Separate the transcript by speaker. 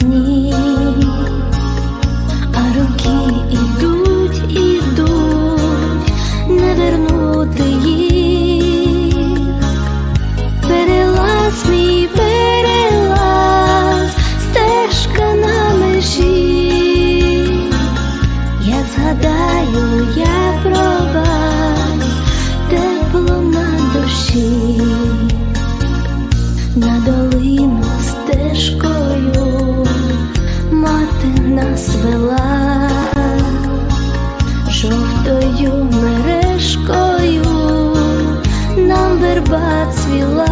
Speaker 1: сні, а руки ідуть, ідуть, не вернути їх, перелаз мій стежка на межі, як згадаю я про вас, на душі, на долину. нас вела жовтою мережкою, нам верба цвіла.